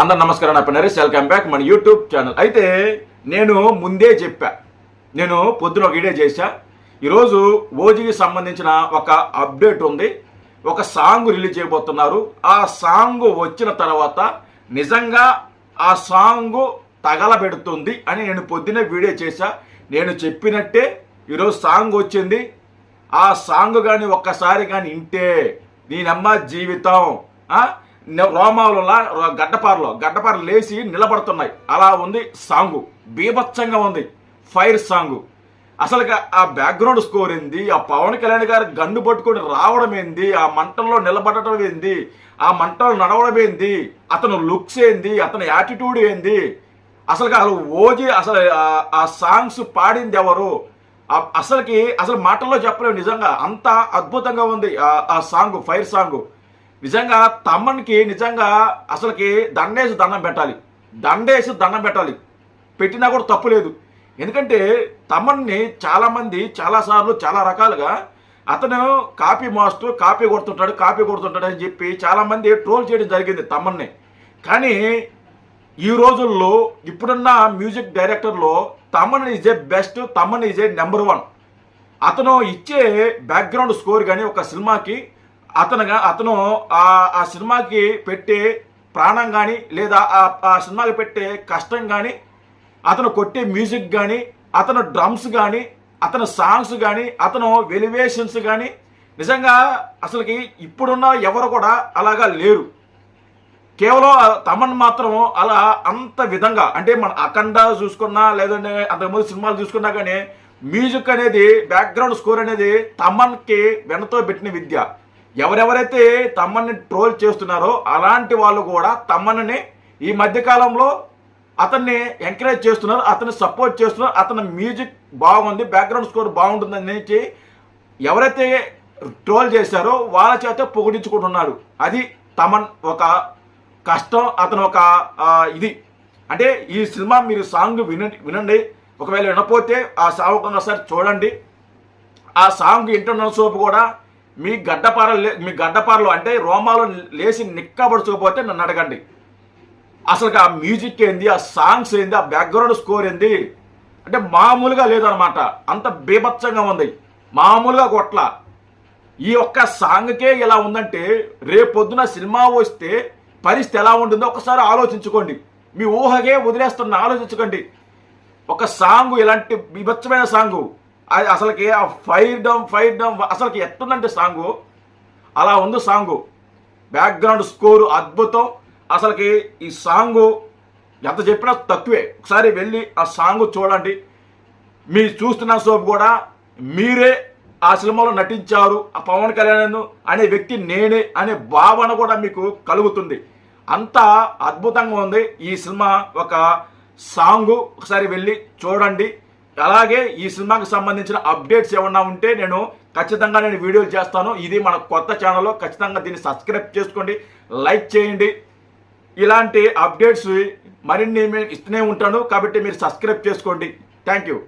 అందరు నమస్కారం నా నరేష్. వెల్కమ్ బ్యాక్ మన యూట్యూబ్ ఛానల్ అయితే నేను ముందే చెప్పా నేను పొద్దున ఒక వీడియో చేశా. ఈరోజు ఓజీకి సంబంధించిన ఒక అప్డేట్ ఉంది. ఒక సాంగ్ రిలీజ్ చేయబోతున్నారు. ఆ సాంగ్ వచ్చిన తర్వాత నిజంగా ఆ సాంగ్ తగలబెడుతుంది అని నేను పొద్దునే వీడియో చేశా. నేను చెప్పినట్టే ఈరోజు సాంగ్ వచ్చింది. ఆ సాంగ్ కానీ ఒక్కసారి కానీ వింటే నేనమ్మ జీవితం రోమావులలో గడ్డపారలో గడ్డపారలు లేచి నిలబడుతున్నాయి. అలా ఉంది సాంగు. బీభత్సంగా ఉంది. Fire song. అసలు ఆ బ్యాక్గ్రౌండ్ స్కోర్ ఏంది? ఆ పవన్ కళ్యాణ్ గారు గన్ను పట్టుకొని రావడం ఏంది? ఆ మంటల్లో నిలబడటం ఏంది? ఆ మంటలు నడవడం ఏంది? అతను లుక్స్ ఏంది? అతని యాటిట్యూడ్ ఏంది? అసలుకి అసలు ఓజీ అసలు ఆ- సాంగ్స్ పాడింది ఎవరు? అసలుకి అసలు మాటల్లో చెప్పలేము నిజంగా. అంత అద్భుతంగా ఉంది ఆ సాంగ్ ఫైర్ సాంగ్. నిజంగా తమ్మన్కి నిజంగా అసలుకి దండేసి దండం పెట్టాలి. దండేసి దండం పెట్టాలి. పెట్టినా కూడా తప్పు లేదు. ఎందుకంటే తమన్ని చాలామంది చాలాసార్లు చాలా రకాలుగా అతను కాపీ మాస్టర్ కాపీ కొడుతుంటాడు కాపీ కొడుతుంటాడు అని చెప్పి చాలామంది ట్రోల్ చేయడం జరిగింది తమన్ని కానీ ఈ రోజుల్లో ఇప్పుడున్న music డైరెక్టర్లో Thaman is a best Thaman is a number one. అతను ఇచ్చే బ్యాక్గ్రౌండ్ స్కోర్ కానీ ఒక సినిమాకి అతనుగా అతను ఆ సినిమాకి పెట్టే ప్రాణం కానీ లేదా ఆ ఆ సినిమాకి పెట్టే కష్టం కానీ అతను కొట్టే మ్యూజిక్ కానీ అతను డ్రమ్స్ కానీ అతను సాంగ్స్ కానీ అతను వెలివేషన్స్ కానీ నిజంగా అసలుకి ఇప్పుడున్న ఎవరు కూడా అలాగా లేరు. కేవలం తమన్ మాత్రం అలా అంత విధంగా అంటే మన అఖండ చూసుకున్నా లేదంటే అంతకుముందు సినిమాలు చూసుకున్నా కానీ మ్యూజిక్ అనేది బ్యాక్గ్రౌండ్ స్కోర్ అనేది తమన్కి వెనతో పెట్టిన విద్య. ఎవరెవరైతే తమ్మని ట్రోల్ చేస్తున్నారో అలాంటి వాళ్ళు కూడా తమ్మని ఈ మధ్యకాలంలో అతన్ని ఎంకరేజ్ చేస్తున్నారు అతన్ని సపోర్ట్ చేస్తున్నారు అతని మ్యూజిక్ బాగుంది బ్యాక్గ్రౌండ్ స్కోర్ బాగుంటుందని చెప్పి ఎవరైతే ట్రోల్ చేశారో వాళ్ళ చేత పొగిడించుకుంటున్నారు. అది తమన్ ఒక కష్టం అతను ఒక ఇది. అంటే ఈ సినిమా మీరు సాంగ్ వినండి వినండి. ఒకవేళ వినపోతే ఆ సాంగ్ ఒకసారి చూడండి. ఆ సాంగ్ ఇంటర్నల్ సోపు కూడా మీ గడ్డపారలు మీ గడ్డపారలో అంటే రోమాలు లేచి నిక్కబడుచుకోపోతే నన్ను అడగండి. అసలు ఆ మ్యూజిక్ ఏంది ఆ సాంగ్స్ ఏంది ఆ బ్యాక్గ్రౌండ్ స్కోర్ ఏంది? అంటే మామూలుగా లేదనమాట. అంత బీభత్సంగా ఉంది. మామూలుగా కొట్ల. ఈ ఒక్క సాంగ్కే ఇలా ఉందంటే రేపొద్దున సినిమా వస్తే పరిస్థితి ఎలా ఉంటుందో ఒకసారి ఆలోచించుకోండి. మీ ఊహకే వదిలేస్తున్న ఆలోచించుకోండి. ఒక సాంగ్ ఇలాంటి బీభత్సమైన సాంగు అది అసలుకి ఆ ఫైర్ డమ్ ఫైర్ డమ్ అసలుకి ఎట్టుందంటే సాంగు? అలా ఉంది సాంగు. బ్యాక్గ్రౌండ్ స్కోరు అద్భుతం. అసలుకి ఈ సాంగు ఎంత చెప్పినా తక్కువే. ఒకసారి వెళ్ళి ఆ సాంగ్ చూడండి. మీరు చూస్తున్న సోపు కూడా మీరే ఆ సినిమాలో నటించారు. ఆ పవన్ కళ్యాణ్ అనే వ్యక్తి నేనే అనే భావన కూడా మీకు కలుగుతుంది. అంత అద్భుతంగా ఉంది ఈ సినిమా ఒక సాంగ్. ఒకసారి వెళ్ళి చూడండి. అలాగే ఈ సినిమాకి సంబంధించిన అప్డేట్స్ ఏమన్నా ఉంటే నేను ఖచ్చితంగా నేను వీడియోలు చేస్తాను. ఇది మన కొత్త ఛానల్లో ఖచ్చితంగా దీన్ని సబ్స్క్రైబ్ చేసుకోండి లైక్ చేయండి. ఇలాంటి అప్డేట్స్ మరిన్ని నేను ఇస్తూనే ఉంటాను. కాబట్టి మీరు సబ్స్క్రైబ్ చేసుకోండి. Thank you